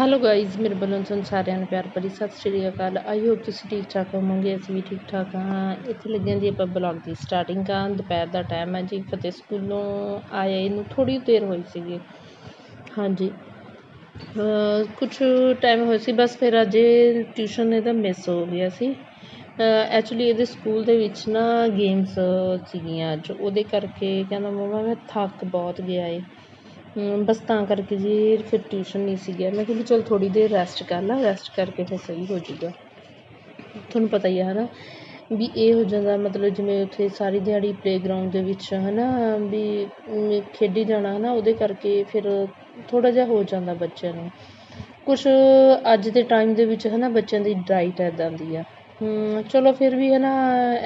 Hello guys ਮੇਰੇ ਵੱਲੋਂ ਤੁਹਾਨੂੰ ਸਾਰਿਆਂ ਨੂੰ ਪਿਆਰ ਭਰੀ ਸਤਿ ਸ਼੍ਰੀ ਅਕਾਲ ਆਈ ਹੋਪ ਤੁਸੀਂ ਠੀਕ ਠਾਕ ਹੋਵੋਗੇ ਅਸੀਂ ਵੀ ਠੀਕ ਠਾਕ ਹਾਂ ਇੱਥੇ ਲੱਗਿਆ ਜੀ ਆਪਾਂ ਬਲੌਗ ਦੀ ਸਟਾਰਟਿੰਗ ਕਰਨ ਦੁਪਹਿਰ ਦਾ ਟਾਈਮ ਹੈ ਜੀ ਫਤਿਹ ਸਕੂਲੋਂ ਆਏ ਇਹਨੂੰ ਥੋੜੀ ਦੇਰ ਹੋਈ ਸੀਗੀ ਹਾਂਜੀ ਕੁਝ ਟਾਈਮ ਹੋਇਆ ਸੀ ਬਸ ਫਿਰ ਅੱਜ ਟਿਊਸ਼ਨ ਇਹਦਾ ਮਿਸ ਹੋ ਗਿਆ ਸੀ ਐਕਚੁਅਲੀ ਇਹਦੇ ਸਕੂਲ ਦੇ ਵਿੱਚ ਨਾ ਗੇਮਸ ਸੀਗੀਆਂ ਅੱਜ ਉਹਦੇ ਕਰਕੇ ਕਹਿੰਦਾ ਮੰਮਾ ਮੈਂ ਥੱਕ ਬਹੁਤ ਗਿਆ ਏ। ਬਸ ਤਾਂ ਕਰਕੇ ਜੀ, ਫਿਰ ਟਿਊਸ਼ਨ ਨਹੀਂ ਸੀ ਗਿਆ ਮੈਂ ਕਿਹਾ ਵੀ ਚਲ ਥੋੜ੍ਹੀ ਦੇਰ ਰੈਸਟ ਕਰ ਲਾ ਰੈਸਟ ਕਰਕੇ ਫਿਰ ਸਹੀ ਹੋ ਜੂਗਾ ਤੁਹਾਨੂੰ ਪਤਾ ਹੀ ਆ ਹੈ ਨਾ ਵੀ ਇਹ ਹੋ ਜਾਂਦਾ, ਮਤਲਬ ਜਿਵੇਂ ਉੱਥੇ ਸਾਰੀ ਦਿਹਾੜੀ ਪਲੇਗਰਾਊਂਡ ਦੇ ਵਿੱਚ ਹੈ ਨਾ ਵੀ ਖੇਡੀ ਜਾਣਾ ਹੈ ਨਾ ਉਹਦੇ ਕਰਕੇ ਫਿਰ ਥੋੜ੍ਹਾ ਜਿਹਾ ਹੋ ਜਾਂਦਾ ਬੱਚਿਆਂ ਨੂੰ। ਕੁਛ ਅੱਜ ਦੇ ਟਾਈਮ ਦੇ ਵਿੱਚ ਹੈ ਨਾ ਬੱਚਿਆਂ ਦੀ ਡਾਈਟ ਇੱਦਾਂ ਦੀ ਆ। ਚਲੋ ਫਿਰ ਵੀ ਹੈ ਨਾ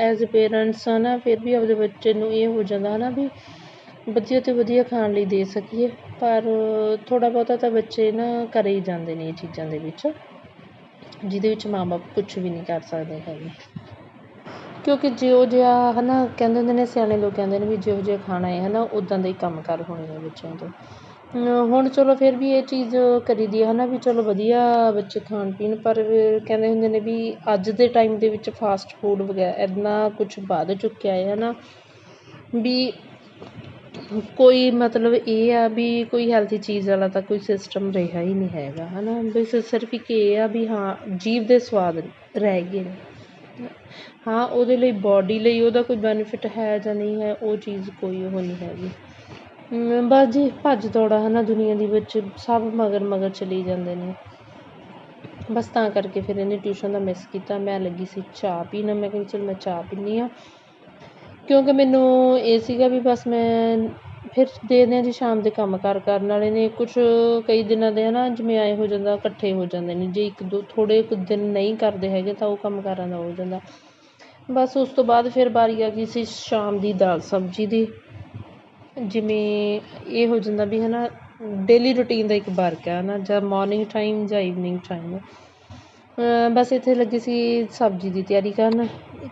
ਐਜ਼ ਅ ਪੇਰੈਂਟਸ ਹੈ ਨਾ ਫਿਰ ਵੀ ਆਪਦੇ ਬੱਚੇ ਨੂੰ ਇਹ ਹੋ ਜਾਂਦਾ ਹੈ ਨਾ ਵੀ ਵਧੀਆ ਤੋਂ ਵਧੀਆ ਖਾਣ ਲਈ ਦੇ ਸਕੀਏ, ਪਰ ਥੋੜ੍ਹਾ ਬਹੁਤਾ ਤਾਂ ਬੱਚੇ ਨਾ ਕਰੇ ਹੀ ਜਾਂਦੇ ਨੇ ਇਹ ਚੀਜ਼ਾਂ ਦੇ ਵਿੱਚ, ਜਿਹਦੇ ਵਿੱਚ ਮਾਂ ਬਾਪ ਕੁਛ ਵੀ ਨਹੀਂ ਕਰ ਸਕਦੇ ਹੈਗੇ। ਕਿਉਂਕਿ ਜਿਹੋ ਜਿਹਾ ਹੈ ਨਾ ਕਹਿੰਦੇ ਹੁੰਦੇ ਨੇ, ਸਿਆਣੇ ਲੋਕ ਕਹਿੰਦੇ ਨੇ ਵੀ ਜਿਹੋ ਜਿਹਾ ਖਾਣਾ ਹੈ ਹੈ ਨਾ ਉੱਦਾਂ ਦੇ ਹੀ ਕੰਮ ਕਾਰ ਹੋਣੇ ਨੇ ਬੱਚਿਆਂ ਤੋਂ। ਹੁਣ ਚਲੋ ਫਿਰ ਵੀ ਇਹ ਚੀਜ਼ ਕਰੀ ਦੀ ਹੈ ਨਾ ਵੀ ਚਲੋ ਵਧੀਆ ਬੱਚੇ ਖਾਣ ਪੀਣ ਪਰ ਕਹਿੰਦੇ ਹੁੰਦੇ ਨੇ ਵੀ ਅੱਜ ਦੇ ਟਾਈਮ ਦੇ ਵਿੱਚ ਫਾਸਟ ਫੂਡ ਵਗੈਰਾ ਇੰਨਾ ਕੁਛ ਵੱਧ ਚੁੱਕਿਆ ਹੈ ਨਾ ਵੀ ਕੋਈ ਮਤਲਬ ਇਹ ਆ ਵੀ ਕੋਈ ਹੈਲਥੀ ਚੀਜ਼ ਵਾਲਾ ਤਾਂ ਕੋਈ ਸਿਸਟਮ ਰਿਹਾ ਹੀ ਨਹੀਂ ਹੈਗਾ ਹੈ ਨਾ ਬਸ ਸਿਰਫ ਇੱਕ ਇਹ ਆ ਵੀ ਹਾਂ, ਜੀਭ ਦੇ ਸਵਾਦ ਰਹਿ ਗਏ ਨੇ। ਹਾਂ, ਉਹਦੇ ਲਈ ਬਾਡੀ ਲਈ ਉਹਦਾ ਕੋਈ ਬੈਨੀਫਿਟ ਹੈ ਜਾਂ ਨਹੀਂ ਹੈ, ਉਹ ਚੀਜ਼ ਕੋਈ ਉਹ ਨਹੀਂ ਹੈਗੀ। ਬਸ ਜੀ, ਭੱਜ ਦੌੜਾ ਹੈ ਨਾ ਦੁਨੀਆ ਦੇ ਵਿੱਚ ਸਭ ਮਗਰ ਮਗਰ ਚਲੀ ਜਾਂਦੇ ਨੇ। ਬਸ ਤਾਂ ਕਰਕੇ ਫਿਰ ਇਹਨੇ ਟਿਊਸ਼ਨ ਦਾ ਮਿਸ ਕੀਤਾ, ਮੈਂ ਲੱਗੀ ਸੀ ਚਾਹ ਪੀਣਾ, ਮੈਂ ਕਿਹਾ ਚਲ ਮੈਂ ਚਾਹ ਪੀਂਦੀ ਹਾਂ। ਕਿਉਂਕਿ ਮੈਨੂੰ ਇਹ ਸੀਗਾ ਵੀ ਬਸ ਮੈਂ ਫਿਰ ਦੇਖਦੇ ਹਾਂ ਜੀ ਸ਼ਾਮ ਦੇ ਕੰਮ ਕਾਰ ਕਰਨ ਵਾਲੇ ਨੇ, ਕੁਛ ਕਈ ਦਿਨਾਂ ਦੇ ਹੈ ਨਾ ਜਿਵੇਂ ਐਂ ਹੋ ਜਾਂਦਾ, ਇਕੱਠੇ ਹੋ ਜਾਂਦੇ ਨੇ। ਜੇ ਇੱਕ ਦੋ, ਥੋੜ੍ਹੇ ਕੁ ਦਿਨ ਨਹੀਂ ਕਰਦੇ ਹੈਗੇ ਤਾਂ ਉਹ ਕੰਮ ਕਾਰਾਂ ਦਾ ਹੋ ਜਾਂਦਾ। ਬਸ ਉਸ ਤੋਂ ਬਾਅਦ ਫਿਰ ਵਾਰੀ ਆ ਗਈ ਸੀ ਸ਼ਾਮ ਦੀ ਦਾਲ ਸਬਜ਼ੀ ਦੀ। ਜਿਵੇਂ ਇਹ ਹੋ ਜਾਂਦਾ ਵੀ ਹੈ ਨਾ ਡੇਲੀ ਰੂਟੀਨ ਦਾ ਇੱਕ ਵਰਕ ਹੈ ਨਾ ਜਾਂ ਮੋਰਨਿੰਗ ਟਾਈਮ ਜਾਂ ਈਵਨਿੰਗ ਟਾਈਮ ਬਸ ਇੱਥੇ ਲੱਗੀ ਸੀ ਸਬਜ਼ੀ ਦੀ ਤਿਆਰੀ ਕਰਨ।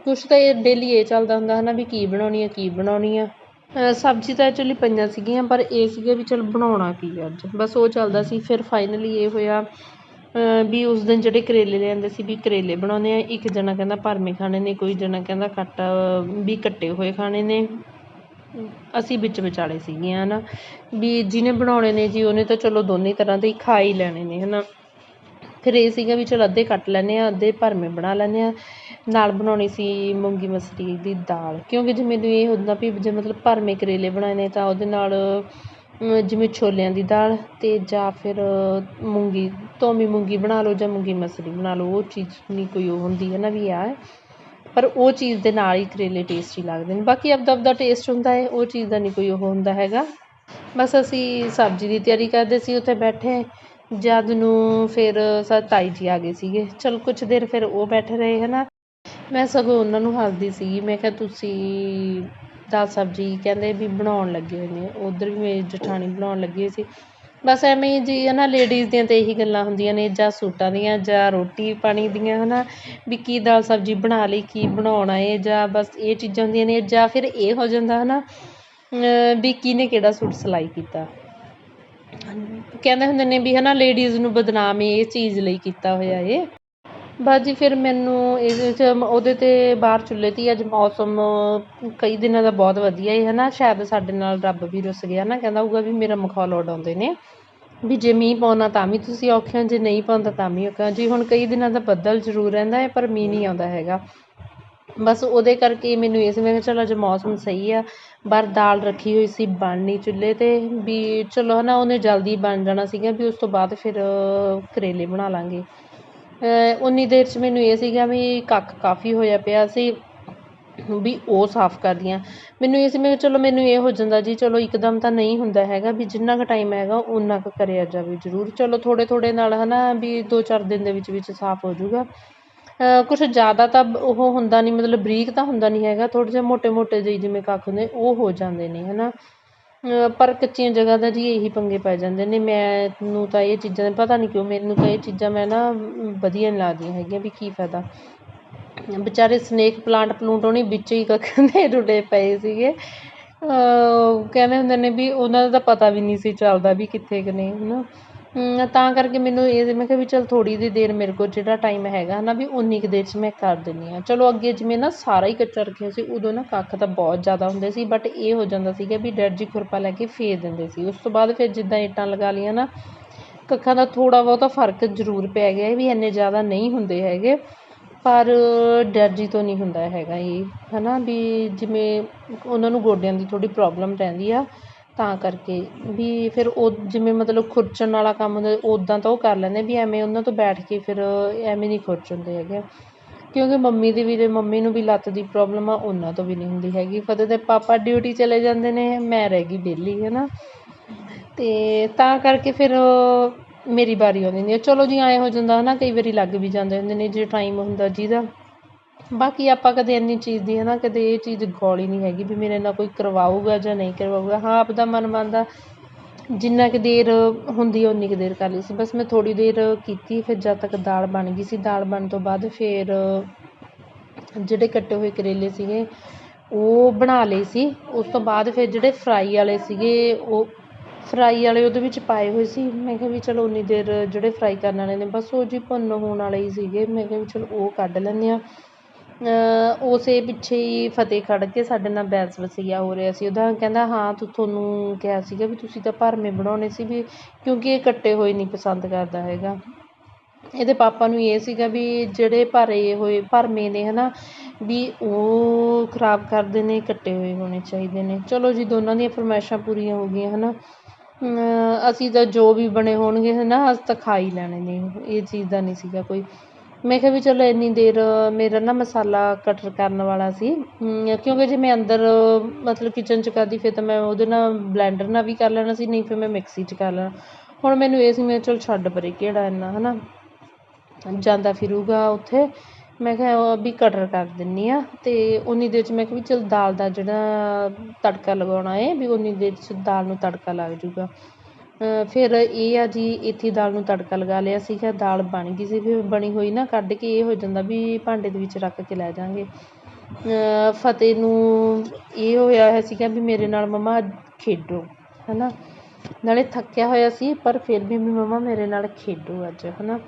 ਕੁਛ ਤਾਂ ਇਹ ਡੇਲੀ ਇਹ ਚੱਲਦਾ ਹੁੰਦਾ ਹੈ ਨਾ ਵੀ ਕੀ ਬਣਾਉਣੀ ਆ, ਕੀ ਬਣਾਉਣੀ ਆ। ਸਬਜ਼ੀ ਤਾਂ ਐਕਚੁਅਲੀ ਪਈਆਂ ਸੀਗੀਆਂ, ਪਰ ਇਹ ਸੀਗਾ ਵੀ ਚਲ ਬਣਾਉਣਾ ਕੀ ਹੈ ਅੱਜ। ਬਸ ਉਹ ਚੱਲਦਾ ਸੀ, ਫਿਰ ਫਾਈਨਲੀ ਇਹ ਹੋਇਆ ਵੀ ਉਸ ਦਿਨ ਜਿਹੜੇ ਕਰੇਲੇ ਲਿਆਂਦੇ ਸੀ ਵੀ ਕਰੇਲੇ ਬਣਾਉਂਦੇ ਆ। ਇੱਕ ਜਣਾ ਕਹਿੰਦਾ ਭਰਵੇਂ ਖਾਣੇ ਨੇ, ਕੋਈ ਜਣਾ ਕਹਿੰਦਾ ਕੱਟ ਵੀ ਕੱਟੇ ਹੋਏ ਖਾਣੇ ਨੇ। ਅਸੀਂ ਵਿੱਚ ਵਿਚਾਲੇ ਸੀਗੇ ਹੈ ਨਾ ਵੀ ਜਿਹਨੇ ਬਣਾਉਣੇ ਨੇ ਜੀ, ਉਹਨੇ ਤਾਂ ਚਲੋ ਦੋਨੇ ਤਰ੍ਹਾਂ ਦੇ ਹੀ ਖਾ ਹੀ ਲੈਣੇ ਨੇ ਹੈ ਨਾ ਫਿਰ ਇਹ ਸੀਗਾ ਵੀ ਚਲੋ ਅੱਧੇ ਕੱਟ ਲੈਂਦੇ ਹਾਂ, ਅੱਧੇ ਭਰਵੇਂ ਬਣਾ ਲੈਂਦੇ ਹਾਂ। ਨਾਲ ਬਣਾਉਣੀ ਸੀ ਮੂੰਗੀ ਮਸਰੀ ਦੀ ਦਾਲ। ਕਿਉਂਕਿ ਜੇ ਮੈਨੂੰ ਇਹ ਹੁੰਦਾ ਵੀ ਜੇ ਮਤਲਬ ਭਰਵੇਂ ਕਰੇਲੇ ਬਣਾਏ ਨੇ ਤਾਂ ਉਹਦੇ ਨਾਲ ਜਿਵੇਂ ਛੋਲਿਆਂ ਦੀ ਦਾਲ ਅਤੇ ਜਾਂ ਫਿਰ ਮੂੰਗੀ, ਧੋਵੀਂ ਮੂੰਗੀ ਬਣਾ ਲਓ ਜਾਂ ਮੂੰਗੀ ਮਸਰੀ ਬਣਾ ਲਓ, ਉਹ ਚੀਜ਼ ਨਹੀਂ ਕੋਈ ਉਹ ਹੁੰਦੀ ਹੈ ਨਾ ਵੀ ਆ ਪਰ ਉਹ ਚੀਜ਼ ਦੇ ਨਾਲ ਹੀ ਕਰੇਲੇ ਟੇਸਟੀ ਲੱਗਦੇ ਨੇ। ਬਾਕੀ ਆਪਦਾ ਆਪਦਾ ਟੇਸਟ ਹੁੰਦਾ ਹੈ, ਉਹ ਚੀਜ਼ ਦਾ ਨਹੀਂ ਕੋਈ ਉਹ ਹੁੰਦਾ ਹੈਗਾ। ਬਸ ਅਸੀਂ ਸਬਜ਼ੀ ਦੀ ਤਿਆਰੀ ਕਰਦੇ ਸੀ, ਉੱਥੇ ਬੈਠੇ। ਜਦ ਨੂੰ ਫਿਰ ਸਾ ਤਾਈ ਜੀ ਆ ਗਏ ਸੀਗੇ। ਚਲ ਕੁਛ ਦੇਰ ਫਿਰ ਉਹ ਬੈਠੇ ਰਹੇ ਹੈ ਨਾ ਮੈਂ ਸਗੋਂ ਉਹਨਾਂ ਨੂੰ ਹੱਸਦੀ ਸੀਗੀ। ਮੈਂ ਕਿਹਾ, ਤੁਸੀਂ ਦਾਲ ਸਬਜ਼ੀ ਕਹਿੰਦੇ ਵੀ ਬਣਾਉਣ ਲੱਗੇ ਹੋਏ ਨੇ। ਉੱਧਰ ਵੀ ਮੇਰੀ ਜਠਾਣੀ ਬਣਾਉਣ ਲੱਗੀ ਹੋਈ ਸੀ। ਬਸ ਐਵੇਂ ਹੀ ਜੀ ਹੈ ਨਾ ਲੇਡੀਜ਼ ਦੀਆਂ ਤਾਂ ਇਹੀ ਗੱਲਾਂ ਹੁੰਦੀਆਂ ਨੇ। ਜਾਂ ਸੂਟਾਂ ਦੀਆਂ, ਜਾਂ ਰੋਟੀ ਪਾਣੀ ਦੀਆਂ ਹੈ ਨਾ ਵੀ ਕੀ ਦਾਲ ਸਬਜ਼ੀ ਬਣਾ ਲਈ, ਕੀ ਬਣਾਉਣਾ ਹੈ ਜਾਂ ਬਸ ਇਹ ਚੀਜ਼ਾਂ ਹੁੰਦੀਆਂ ਨੇ। ਜਾਂ ਫਿਰ ਇਹ ਹੋ ਜਾਂਦਾ ਹੈ ਨਾ ਵੀ ਕਿਹਨੇ ਕਿਹੜਾ ਸੂਟ ਸਿਲਾਈ ਕੀਤਾ। ਕਹਿੰਦੇ ਹੁੰਦੇ ਨੇ ਵੀ ਹੈ ਨਾ ਲੇਡੀਜ਼ ਨੂੰ ਬਦਨਾਮ ਇਹ ਚੀਜ਼ ਲਈ ਕੀਤਾ ਹੋਇਆ ਏ ਬਸ ਜੀ ਫਿਰ ਮੈਨੂੰ ਇਹਦੇ 'ਚ ਉਹਦੇ 'ਤੇ ਬਾਹਰ ਚੁੱਲ੍ਹੇ 'ਤੇ ਅੱਜ ਮੌਸਮ ਕਈ ਦਿਨਾਂ ਦਾ ਬਹੁਤ ਵਧੀਆ ਏ ਹੈ ਨਾ ਸ਼ਾਇਦ ਸਾਡੇ ਨਾਲ ਰੱਬ ਵੀ ਰੁੱਸ ਗਿਆ ਨਾ, ਕਹਿੰਦਾ ਹੋਊਗਾ ਵੀ ਮੇਰਾ ਮਖੌਲ ਉਡਾਉਂਦੇ ਨੇ। ਵੀ ਜੇ ਮੀਂਹ ਪਾਉਣਾ ਤਾਂ ਵੀ ਤੁਸੀਂ ਔਖੇ ਹੋ, ਜੇ ਨਹੀਂ ਪਾਉਂਦਾ ਤਾਂ ਵੀ ਔਖਾ ਜੀ ਹੁਣ ਕਈ ਦਿਨਾਂ ਦਾ ਬੱਦਲ ਜ਼ਰੂਰ ਰਹਿੰਦਾ ਹੈ, ਪਰ ਮੀਂਹ ਨਹੀਂ ਆਉਂਦਾ ਹੈਗਾ। ਬਸ ਉਹਦੇ ਕਰਕੇ ਮੈਨੂੰ ਇਸ ਮੈਂ ਕਿਹਾ ਚਲੋ ਅੱਜ ਮੌਸਮ ਸਹੀ ਆ ਬਾਹਰ ਦਾਲ ਰੱਖੀ ਹੋਈ ਸੀ ਬਣਨੀ ਚੁੱਲ੍ਹੇ 'ਤੇ, ਵੀ ਚਲੋ ਹੈ ਨਾ ਉਹਨੇ ਜਲਦੀ ਬਣ ਜਾਣਾ ਸੀਗਾ, ਵੀ ਉਸ ਤੋਂ ਬਾਅਦ ਫਿਰ ਕਰੇਲੇ ਬਣਾ ਲਾਂਗੇ। ਉਨੀ ਦੇਰ 'ਚ ਮੈਨੂੰ ਇਹ ਸੀਗਾ ਵੀ ਕੱਖ ਕਾਫੀ ਹੋਇਆ ਪਿਆ ਸੀ, ਵੀ ਉਹ ਸਾਫ਼ ਕਰਦੀ ਹਾਂ ਮੈਨੂੰ ਇਹ ਸੀ, ਮੈਂ ਕਿਹਾ ਚਲੋ ਮੈਨੂੰ ਇਹ ਹੋ ਜਾਂਦਾ ਜੀ, ਚਲੋ ਇੱਕਦਮ ਤਾਂ ਨਹੀਂ ਹੁੰਦਾ ਹੈਗਾ, ਵੀ ਜਿੰਨਾ ਕੁ ਟਾਈਮ ਹੈਗਾ ਉਨਾ ਕੁ ਕਰਿਆ ਜਾਵੇ ਜ਼ਰੂਰ। ਚਲੋ ਥੋੜ੍ਹੇ ਥੋੜ੍ਹੇ ਨਾਲ ਹੈ ਨਾ ਵੀ ਦੋ ਚਾਰ ਦਿਨ ਦੇ ਵਿੱਚ ਵਿੱਚ ਸਾਫ਼ ਹੋ ਜੂਗਾ ਕੁਛ ਜ਼ਿਆਦਾ ਤਾਂ ਉਹ ਹੁੰਦਾ ਨਹੀਂ ਮਤਲਬ ਬਰੀਕ ਤਾਂ ਹੁੰਦਾ ਨਹੀਂ ਹੈਗਾ, ਥੋੜ੍ਹੇ ਜਿਹੇ ਮੋਟੇ ਮੋਟੇ ਜਿਹੇ ਜਿਵੇਂ ਕੱਖ ਹੁੰਦੇ, ਉਹ ਹੋ ਜਾਂਦੇ ਨੇ ਹੈ ਨਾ ਪਰ ਕੱਚੀਆਂ ਜਗ੍ਹਾ ਦਾ ਜੀ ਇਹੀ ਪੰਗੇ ਪੈ ਜਾਂਦੇ ਨੇ, ਮੈਨੂੰ ਤਾਂ ਇਹ ਚੀਜ਼ਾਂ ਦਾ ਪਤਾ ਨਹੀਂ ਕਿਉਂ, ਮੈਨੂੰ ਤਾਂ ਇਹ ਚੀਜ਼ਾਂ ਮੈਂ ਨਾ ਵਧੀਆ ਨਹੀਂ ਲੱਗਦੀਆਂ ਹੈਗੀਆਂ ਵੀ ਕੀ ਫਾਇਦਾ। ਵਿਚਾਰੇ ਸਨੇਕ ਪਲਾਂਟ ਪਲੂੰਟ ਉਹਨੇ ਵਿੱਚ ਹੀ ਕੱਖ ਦੇ ਰੁੜੇ ਪਏ ਸੀਗੇ। ਕਹਿੰਦੇ ਹੁੰਦੇ ਨੇ ਵੀ ਉਹਨਾਂ ਦਾ ਤਾਂ ਪਤਾ ਵੀ ਨਹੀਂ ਸੀ ਚੱਲਦਾ ਵੀ ਕਿੱਥੇ ਕੁ ਨੇ ਹੈ ਨਾ ਤਾਂ ਕਰਕੇ ਮੈਨੂੰ ਇਹ ਮੈਂ ਕਿਹਾ ਵੀ ਚੱਲ ਥੋੜ੍ਹੀ ਜਿਹੀ ਦੇਰ ਮੇਰੇ ਕੋਲ ਜਿਹੜਾ ਟਾਈਮ ਹੈਗਾ ਹੈ ਨਾ ਵੀ ਉਨੀ ਕੁ ਦੇਰ 'ਚ ਮੈਂ ਕਰ ਦਿੰਦੀ ਹਾਂ। ਚਲੋ ਅੱਗੇ ਜਿਵੇਂ ਨਾ ਸਾਰਾ ਹੀ ਕੱਚਾ ਰੱਖਿਆ ਸੀ, ਉਦੋਂ ਨਾ ਕੱਖ ਤਾਂ ਬਹੁਤ ਜ਼ਿਆਦਾ ਹੁੰਦੇ ਸੀ ਬਟ ਇਹ ਹੋ ਜਾਂਦਾ ਸੀਗਾ ਵੀ ਡੈਡ ਜੀ ਖੁਰਪਾ ਲੈ ਕੇ ਫੇਰ ਦਿੰਦੇ ਸੀ। ਉਸ ਤੋਂ ਬਾਅਦ ਫਿਰ ਜਿੱਦਾਂ ਇੱਟਾਂ ਲਗਾ ਲਈਆਂ ਨਾ, ਕੱਖਾਂ ਦਾ ਥੋੜ੍ਹਾ ਬਹੁਤਾ ਫ਼ਰਕ ਜ਼ਰੂਰ ਪੈ ਗਿਆ ਵੀ ਇੰਨੇ ਜ਼ਿਆਦਾ ਨਹੀਂ ਹੁੰਦੇ ਹੈਗੇ, ਪਰ ਡੈਡ ਜੀ ਤੋਂ ਨਹੀਂ ਹੁੰਦਾ ਹੈਗਾ ਇਹ ਨਾ ਵੀ ਜਿਵੇਂ ਉਹਨਾਂ ਨੂੰ ਗੋਡਿਆਂ ਦੀ ਥੋੜ੍ਹੀ ਪ੍ਰੋਬਲਮ ਰਹਿੰਦੀ ਆ ਤਾਂ ਕਰਕੇ ਵੀ ਫਿਰ ਉਹ ਜਿਵੇਂ ਮਤਲਬ ਖੁਰਚਣ ਵਾਲਾ ਕੰਮ ਹੁੰਦਾ ਉੱਦਾਂ ਤਾਂ ਉਹ ਕਰ ਲੈਂਦੇ ਵੀ ਐਵੇਂ ਉਹਨਾਂ ਤੋਂ ਬੈਠ ਕੇ ਫਿਰ ਐਵੇਂ ਨਹੀਂ ਖੁਰਚ ਹੁੰਦੇ ਹੈਗੇ। ਕਿਉਂਕਿ ਮੰਮੀ ਦੀ ਵੀ ਜੇ ਮੰਮੀ ਨੂੰ ਵੀ ਲੱਤ ਦੀ ਪ੍ਰੋਬਲਮ ਆ, ਉਹਨਾਂ ਤੋਂ ਵੀ ਨਹੀਂ ਹੁੰਦੀ ਹੈਗੀ। ਫਤਿਹ ਦੇ ਪਾਪਾ ਡਿਊਟੀ ਚਲੇ ਜਾਂਦੇ ਨੇ, ਮੈਂ ਰਹਿ ਗਈ ਵਿਹਲੀ ਹੈ ਨਾ ਅਤੇ ਤਾਂ ਕਰਕੇ ਫਿਰ ਮੇਰੀ ਵਾਰੀ ਆਉਂਦੀ ਹੁੰਦੀ ਹੈ ਚਲੋ ਜੀ ਐਂ ਹੋ ਜਾਂਦਾ ਹੈ ਨਾ ਕਈ ਵਾਰੀ ਲੱਗ ਵੀ ਜਾਂਦੇ ਹੁੰਦੇ ਨੇ, ਜੇ ਟਾਈਮ ਹੁੰਦਾ ਜਿਹਦਾ। ਬਾਕੀ ਆਪਾਂ ਕਦੇ ਇੰਨੀ ਚੀਜ਼ ਦੀ ਹੈ ਨਾ, ਕਦੇ ਇਹ ਚੀਜ਼ ਗੌਲੀ ਨਹੀਂ ਹੈਗੀ ਵੀ ਮੇਰੇ ਨਾਲ ਕੋਈ ਕਰਵਾਊਗਾ ਜਾਂ ਨਹੀਂ ਕਰਵਾਊਗਾ। ਹਾਂ, ਆਪਦਾ ਮਨ ਮੰਨਦਾ, ਜਿੰਨਾ ਕੁ ਦੇਰ ਹੁੰਦੀ ਉਨੀ ਕੁ ਦੇਰ ਕਰ ਲਈ ਸੀ। ਬਸ ਮੈਂ ਥੋੜ੍ਹੀ ਦੇਰ ਕੀਤੀ, ਫਿਰ ਜਦ ਤੱਕ ਦਾਲ ਬਣ ਗਈ ਸੀ, ਦਾਲ ਬਣਨ ਤੋਂ ਬਾਅਦ ਫਿਰ ਜਿਹੜੇ ਕੱਟੇ ਹੋਏ ਕਰੇਲੇ ਸੀਗੇ, ਉਹ ਬਣਾ ਲਏ ਸੀ। ਉਸ ਤੋਂ ਬਾਅਦ ਫਿਰ ਜਿਹੜੇ ਫਰਾਈ ਵਾਲੇ ਸੀਗੇ, ਉਹ ਫਰਾਈ ਵਾਲੇ ਉਹਦੇ ਵਿੱਚ ਪਾਏ ਹੋਏ ਸੀ। ਮੈਂ ਕਿਹਾ ਵੀ ਚਲੋ ਉਨੀ ਦੇਰ ਜਿਹੜੇ ਫਰਾਈ ਕਰਨ ਵਾਲੇ ਨੇ, ਬਸ ਉਹ ਜੀ ਭੁੰਨ ਹੋਣ ਵਾਲੇ ਹੀ ਸੀਗੇ। ਮੈਂ ਕਿਹਾ ਵੀ ਚਲੋ ਉਹ ਕੱਢ ਲੈਂਦੇ ਹਾਂ। ਉਸੇ ਪਿੱਛੇ ਹੀ ਫਤਿਹ ਖੜ੍ਹ ਕੇ ਸਾਡੇ ਨਾਲ ਬਹਿਸ ਵਸੀਆ ਹੋ ਰਿਹਾ ਸੀ। ਉਹਦਾ ਕਹਿੰਦਾ, ਹਾਂ, ਤੂੰ ਤੁਹਾਨੂੰ ਕਿਹਾ ਸੀਗਾ ਵੀ ਤੁਸੀਂ ਤਾਂ ਭਰਵੇਂ ਬਣਾਉਣੇ ਸੀ ਵੀ ਕਿਉਂਕਿ ਇਹ ਕੱਟੇ ਹੋਏ ਨਹੀਂ ਪਸੰਦ ਕਰਦਾ ਹੈਗਾ। ਇਹਦੇ ਪਾਪਾ ਨੂੰ ਇਹ ਸੀਗਾ ਵੀ ਜਿਹੜੇ ਭਰੇ ਹੋਏ ਭਰਵੇਂ ਨੇ ਹੈ ਨਾ ਵੀ ਉਹ ਖਰਾਬ ਕਰਦੇ ਨੇ ਕੱਟੇ ਹੋਏ ਹੋਣੇ ਚਾਹੀਦੇ ਨੇ। ਚਲੋ ਜੀ, ਦੋਨਾਂ ਦੀਆਂ ਫਰਮਾਇਸ਼ਾਂ ਪੂਰੀਆਂ ਹੋ ਗਈਆਂ ਹੈ ਨਾ ਅਸੀਂ ਤਾਂ ਜੋ ਵੀ ਬਣੇ ਹੋਣਗੇ ਹੈ ਨਾ ਅਸੀਂ ਤਾਂ ਖਾ ਹੀ ਲੈਣੇ ਨੇ। ਇਹ ਚੀਜ਼ ਦਾ ਨਹੀਂ ਸੀਗਾ ਕੋਈ ਮੈਂ ਕਿਹਾ ਵੀ ਚਲੋ ਇੰਨੀ ਦੇਰ ਮੇਰਾ ਨਾ ਮਸਾਲਾ ਕਟਰ ਕਰਨ ਵਾਲਾ ਸੀ। ਕਿਉਂਕਿ ਜੇ ਮੈਂ ਅੰਦਰ, ਮਤਲਬ ਕਿਚਨ 'ਚ ਕਰਦੀ, ਫਿਰ ਤਾਂ ਮੈਂ ਉਹਦੇ ਨਾਲ ਬਲੈਂਡਰ ਨਾਲ ਵੀ ਕਰ ਲੈਣਾ ਸੀ, ਨਹੀਂ ਫਿਰ ਮੈਂ ਮਿਕਸੀ 'ਚ ਕਰ ਲੈਣਾ। ਹੁਣ ਮੈਨੂੰ ਇਹ ਸੀ, ਮੈਂ ਚਲ ਛੱਡ ਪਰੇ ਕਿਹੜਾ ਇੰਨਾ ਹੈ ਨਾ ਜਾਂਦਾ ਫਿਰੂਗਾ ਉੱਥੇ। ਮੈਂ ਕਿਹਾ ਵੀ ਕਟਰ ਕਰ ਦਿੰਦੀ ਹਾਂ ਅਤੇ ਉਨੀ ਦੇਰ 'ਚ ਮੈਂ ਕਿਹਾ ਵੀ ਚਲ ਦਾਲ ਦਾ ਜਿਹੜਾ ਤੜਕਾ ਲਗਾਉਣਾ ਹੈ ਵੀ ਉਨੀ ਦੇਰ 'ਚ ਦਾਲ ਨੂੰ ਤੜਕਾ ਲੱਗ ਜੂਗਾ। ਫਿਰ ਇਹ ਆ ਜੀ, ਇੱਥੇ ਦਾਲ ਨੂੰ ਤੜਕਾ ਲਗਾ ਲਿਆ ਸੀਗਾ, ਦਾਲ ਬਣ ਗਈ ਸੀ, ਫਿਰ ਬਣੀ ਹੋਈ ਨਾ ਕੱਢ ਕੇ ਇਹ ਹੋ ਜਾਂਦਾ ਵੀ ਭਾਂਡੇ ਦੇ ਵਿੱਚ ਰੱਖ ਕੇ ਲੈ ਜਾਵਾਂਗੇ ਫਤਿਹ ਨੂੰ ਇਹ ਹੋਇਆ ਹੋਇਆ ਸੀਗਾ ਵੀ ਮੇਰੇ ਨਾਲ ਮੰਮਾ ਖੇਡੋ ਹੈ ਨਾ ਨਾਲੇ ਥੱਕਿਆ ਹੋਇਆ ਸੀ, ਪਰ ਫਿਰ ਵੀ ਮੰਮਾ ਮੇਰੇ ਨਾਲ ਖੇਡੋ ਅੱਜ ਹੈ ਨਾ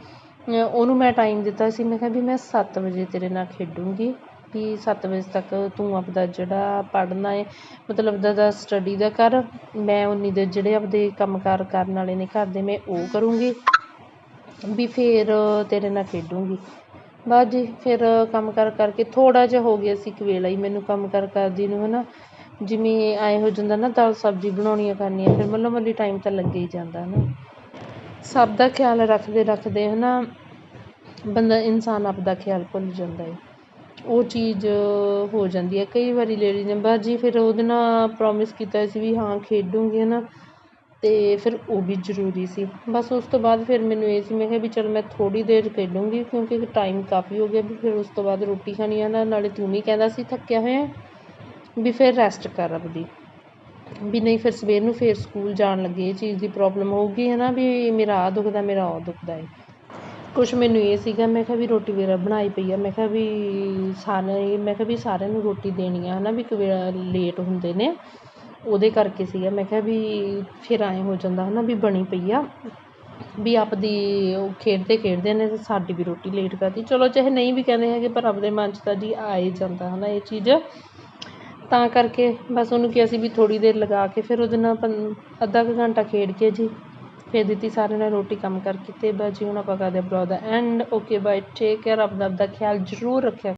ਉਹਨੂੰ ਮੈਂ ਟਾਈਮ ਦਿੱਤਾ ਸੀ, ਮੈਂ ਕਿਹਾ ਵੀ ਮੈਂ ਸੱਤ ਵਜੇ ਤੇਰੇ ਨਾਲ ਖੇਡੂੰਗੀ। ਵੀ ਸੱਤ ਵਜੇ ਤੱਕ ਤੂੰ ਆਪਦਾ ਜਿਹੜਾ ਪੜ੍ਹਨਾ ਹੈ ਮਤਲਬ ਦਾ ਦਾ ਸਟੱਡੀ ਦਾ ਕਰ। ਮੈਂ ਉਨੀ ਦੇ ਜਿਹੜੇ ਆਪਦੇ ਕੰਮਕਾਰ ਕਰਨ ਵਾਲੇ ਨੇ ਘਰ ਦੇ, ਮੈਂ ਉਹ ਕਰੂੰਗੀ। ਵੀ ਫਿਰ ਤੇਰੇ ਨਾਲ ਖੇਡੂੰਗੀ। ਬਸ ਜੀ, ਫਿਰ ਕੰਮ ਕਾਰ ਕਰਕੇ ਥੋੜ੍ਹਾ ਜਿਹਾ ਹੋ ਗਿਆ ਸੀ ਇੱਕ ਵੇਲਾ ਹੀ ਮੈਨੂੰ ਕੰਮ ਕਾਰ ਕਰਦੀ ਨੂੰ ਹੈ ਨਾ ਜਿਵੇਂ ਐਂ ਹੋ ਜਾਂਦਾ ਨਾ, ਦਾਲ ਸਬਜ਼ੀ ਬਣਾਉਣੀਆਂ ਕਰਨੀਆਂ, ਫਿਰ ਮੱਲੋ ਮੱਲੀ ਟਾਈਮ ਤਾਂ ਲੱਗੇ ਹੀ ਜਾਂਦਾ ਹੈ ਨਾ ਸਭ ਦਾ ਖਿਆਲ ਰੱਖਦੇ ਰੱਖਦੇ ਹੈ ਨਾ ਬੰਦਾ, ਇਨਸਾਨ ਆਪਦਾ ਖਿਆਲ ਭੁੱਲ ਜਾਂਦਾ ਹੈ ਉਹ ਚੀਜ਼ ਹੋ ਜਾਂਦੀ ਹੈ। ਕਈ ਵਾਰੀ ਲੇਡੀਜ਼ ਨੇ, ਬਸ ਜੀ ਫਿਰ ਉਹਦੇ ਨਾਲ ਪ੍ਰੋਮਿਸ ਕੀਤਾ ਸੀ ਵੀ ਹਾਂ ਖੇਡੂੰਗੀ ਹੈ ਨਾ ਅਤੇ ਫਿਰ ਉਹ ਵੀ ਜ਼ਰੂਰੀ ਸੀ। ਬਸ ਉਸ ਤੋਂ ਬਾਅਦ ਫਿਰ ਮੈਨੂੰ ਇਹ ਸੀ, ਮੈਂ ਕਿਹਾ ਵੀ ਚਲ ਮੈਂ ਥੋੜ੍ਹੀ ਦੇਰ ਖੇਡੂੰਗੀ, ਕਿਉਂਕਿ ਟਾਈਮ ਕਾਫੀ ਹੋ ਗਿਆ ਵੀ ਫਿਰ ਉਸ ਤੋਂ ਬਾਅਦ ਰੋਟੀ ਖਾਣੀ ਆ ਨਾ, ਨਾਲੇ ਤੂੰ ਵੀ ਕਹਿੰਦਾ ਸੀ ਥੱਕਿਆ ਹੋਇਆ, ਵੀ ਫਿਰ ਰੈਸਟ ਕਰ ਆਪਦੀ। ਵੀ ਨਹੀਂ ਫਿਰ ਸਵੇਰ ਨੂੰ ਫਿਰ ਸਕੂਲ ਜਾਣ ਲੱਗੇ, ਇਹ ਚੀਜ਼ ਦੀ ਪ੍ਰੋਬਲਮ ਹੋਊਗੀ ਹੈ ਨਾ ਵੀ ਮੇਰਾ ਆਹ ਦੁਖਦਾ, ਮੇਰਾ ਉਹ ਦੁਖਦਾ ਹੈ ਕੁਛ ਮੈਨੂੰ ਇਹ ਸੀਗਾ, ਮੈਂ ਕਿਹਾ ਵੀ ਰੋਟੀ ਵਗੈਰਾ ਬਣਾਈ ਪਈ ਆ, ਮੈਂ ਕਿਹਾ ਵੀ ਸਾਰੇ, ਮੈਂ ਕਿਹਾ ਵੀ ਸਾਰਿਆਂ ਨੂੰ ਰੋਟੀ ਦੇਣੀ ਆ ਹੈ ਨਾ ਵੀ ਇੱਕ ਵੇਲਾ ਲੇਟ ਹੁੰਦੇ ਨੇ, ਉਹਦੇ ਕਰਕੇ ਸੀਗਾ, ਮੈਂ ਕਿਹਾ ਵੀ ਫਿਰ ਐਂ ਹੋ ਜਾਂਦਾ ਹੈ ਨਾ ਵੀ ਬਣੀ ਪਈ ਆ, ਵੀ ਆਪਦੀ ਉਹ ਖੇਡਦੇ ਖੇਡਦੇ ਨੇ ਸਾਡੀ ਵੀ ਰੋਟੀ ਲੇਟ ਕਰਤੀ। ਚਲੋ ਚਾਹੇ ਨਹੀਂ ਵੀ ਕਹਿੰਦੇ ਹੈਗੇ, ਪਰ ਆਪਦੇ ਮਨ 'ਚ ਤਾਂ ਜੀ ਆ ਹੀ ਜਾਂਦਾ ਹੈ ਨਾ ਇਹ ਚੀਜ਼। ਤਾਂ ਕਰਕੇ ਬਸ ਉਹਨੂੰ ਕਿਹਾ ਸੀ ਵੀ ਥੋੜ੍ਹੀ ਦੇਰ ਲਗਾ ਕੇ ਫਿਰ ਉਹਦੇ ਨਾਲ ਪੰ ਅੱਧਾ ਕੁ ਘੰਟਾ ਖੇਡ ਕੇ ਜੀ। ਫਿਰ ਦਿੱਤੀ ਸਾਰਿਆਂ ਨੇ ਰੋਟੀ ਕੰਮ ਕਰਕੇ ਅਤੇ ਬਸ ਜੀ ਹੁਣ ਆਪਾਂ ਕਰਦੇ ਹਾਂ ਬਲੌਗ ਦਾ end okay bye take care ਆਪਦਾ ਆਪਦਾ ਖਿਆਲ ਜ਼ਰੂਰ ਰੱਖਿਆ